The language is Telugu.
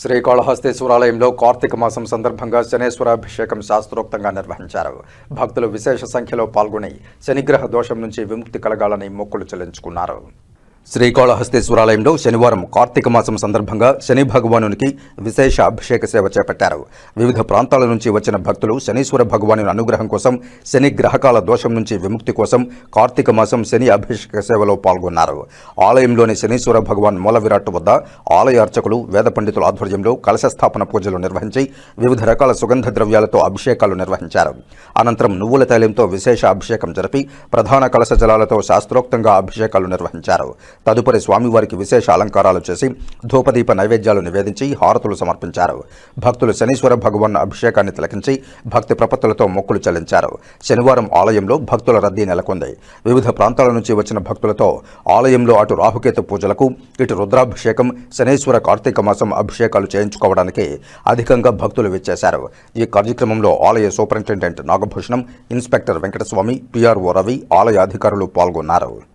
శ్రీకాళహస్తీశ్వరాలయంలో కార్తీక మాసం సందర్భంగా శనేశ్వరాభిషేకం శాస్త్రోక్తంగా నిర్వహించారు. భక్తులు విశేష సంఖ్యలో పాల్గొని శనిగ్రహ దోషం నుంచి విముక్తి కలగాలని మొక్కులు చెల్లించుకున్నారు. శ్రీకాళహస్తీశ్వరాలయంలో శనివారం కార్తీక మాసం సందర్భంగా శని భగవానునికి విశేష అభిషేక సేవ చేపట్టారు. వివిధ ప్రాంతాల నుంచి వచ్చిన భక్తులు శనీశ్వర భగవాను అనుగ్రహం కోసం శని గ్రహకాల దోషం నుంచి విముక్తి కోసం కార్తీక మాసం శని అభిషేక సేవలో పాల్గొన్నారు. ఆలయంలోని శనీశ్వర భగవాన్ మూల విరాట్ వద్ద ఆలయ అర్చకులు వేద పండితుల ఆధ్వర్యంలో కలశ స్థాపన పూజలు నిర్వహించి వివిధ రకాల సుగంధ ద్రవ్యాలతో అభిషేకాలు నిర్వహించారు. అనంతరం నువ్వుల తైలంతో విశేష అభిషేకం జరిపి ప్రధాన కలశ జలాలతో శాస్త్రోక్తంగా అభిషేకాలు నిర్వహించారు. తదుపరి స్వామివారికి విశేష అలంకారాలు చేసి ధూపదీప నైవేద్యాలు నివేదించి హారతులు సమర్పించారు. భక్తులు శనీశ్వర భగవాన్ అభిషేకాన్ని తిలకించి భక్తి ప్రపత్తులతో మొక్కులు చెల్లించారు. శనివారం ఆలయంలో భక్తుల రద్దీ నెలకొంది. వివిధ ప్రాంతాల నుంచి వచ్చిన భక్తులతో ఆలయంలో అటు రాహుకేతు పూజలకు ఇటు రుద్రాభిషేకం శనేశ్వర కార్తీక మాసం అభిషేకాలు చేయించుకోవడానికి అధికంగా భక్తులు విచ్చేశారు. ఈ కార్యక్రమంలో ఆలయ superintendent Nagabhushanam inspector Venkataswamy P R O Ravi ఆలయ అధికారులు పాల్గొన్నారు.